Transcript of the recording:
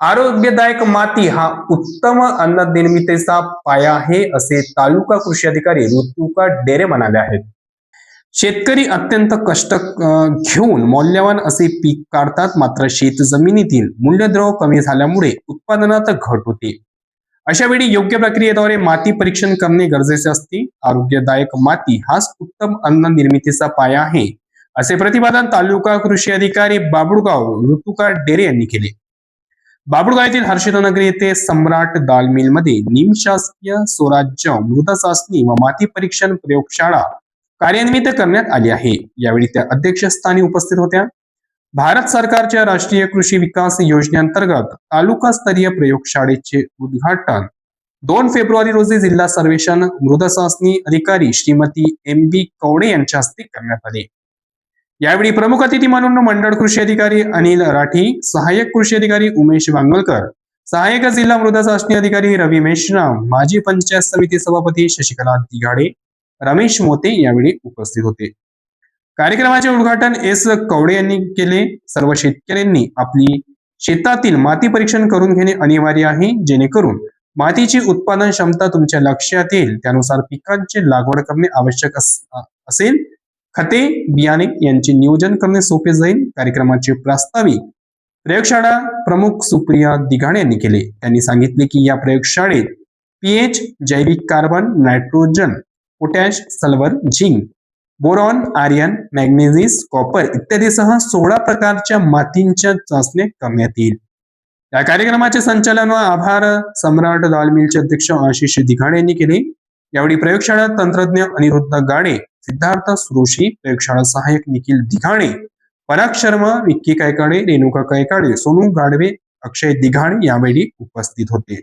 आरोग्यदायक माती हा उत्तम अन्न निर्मितीचा पाया आहे असे तालुका कृषी अधिकारी ऋतुका डेरे म्हणाले आहेत. शेतकरी अत्यंत कष्ट घेऊन मौल्यवान असे पीक काढतात मात्र शेत जमिनीतील मूल्यद्रव कमी झाल्यामुळे उत्पादनात घट होते. अशा वेळी योग्य प्रक्रियेद्वारे माती परीक्षण करणे गरजेचे असते. आरोग्यदायक माती हाच उत्तम अन्न निर्मितीचा पाया आहे असे प्रतिपादन तालुका कृषी अधिकारी बाबुळगाव ऋतुका डेरे यांनी केले. बाबुळगाव येथील हर्षदनगर येथे सम्राट दाल मिलमध्ये निमशासकीय स्वराज्य मृदा चाचणी व माती परीक्षण प्रयोगशाळा कार्यान्वित करण्यात आली आहे. यावेळी त्या अध्यक्षस्थानी उपस्थित होत्या. भारत सरकारच्या राष्ट्रीय कृषी विकास योजनेअंतर्गत तालुकास्तरीय प्रयोगशाळेचे उद्घाटन दोन फेब्रुवारी रोजी जिल्हा सर्वेक्षण मृदा चाचणी अधिकारी श्रीमती एम बी कवडे यांच्या हस्ते करण्यात आले. यावेळी प्रमुख अतिथी म्हणून मंडळ कृषी अधिकारी अनिल राठी सहाय्यक कृषी अधिकारी उमेश वांगोलकर सहाय्यक जिल्हा मृदा चाचणी अधिकारी रवी मेश्राम माजी पंचायत समिती सभापती शशिकला दिघाडे रमेश मोते यावेळी उपस्थित होते. कार्यक्रमाचे उद्घाटन एस कवडे यांनी केले. सर्व शेतकऱ्यांनी आपली शेतातील माती परीक्षण करून घेणे अनिवार्य आहे. जेणेकरून मातीची उत्पादन क्षमता तुमच्या लक्षात येईल. त्यानुसार पिकांची लागवड करणे आवश्यक असेल. खते बियाणे यांचे नियोजन करणे सोपे जाईल. कार्यक्रमाचे प्रास्ताविक प्रयोगशाळा प्रमुख सुप्रिया दिघाणे यांनी केले. त्यांनी सांगितले की या प्रयोगशाळेत पीएच जैविक carbon nitrogen potash sulphur zinc boron iron magnesium copper इत्यादीसह सोळा प्रकारच्या मातींच्या चाचण्या करण्यात येईल. या कार्यक्रमाचे संचालन व आभार सम्राट दाल मिलचे अध्यक्ष आशिष दिघाडे यांनी केले. यावेळी प्रयोगशाळा तंत्रज्ञ अनिरुद्ध गाडे सिद्धार्थ सुरोशी प्रयोगशाळा सहाय्यक निखिल दिघाणे पराग शर्मा विक्की कायकाडे रेणुका कायकाडे सोनू गाडवे अक्षय दिघाणे यावेळी उपस्थित होते.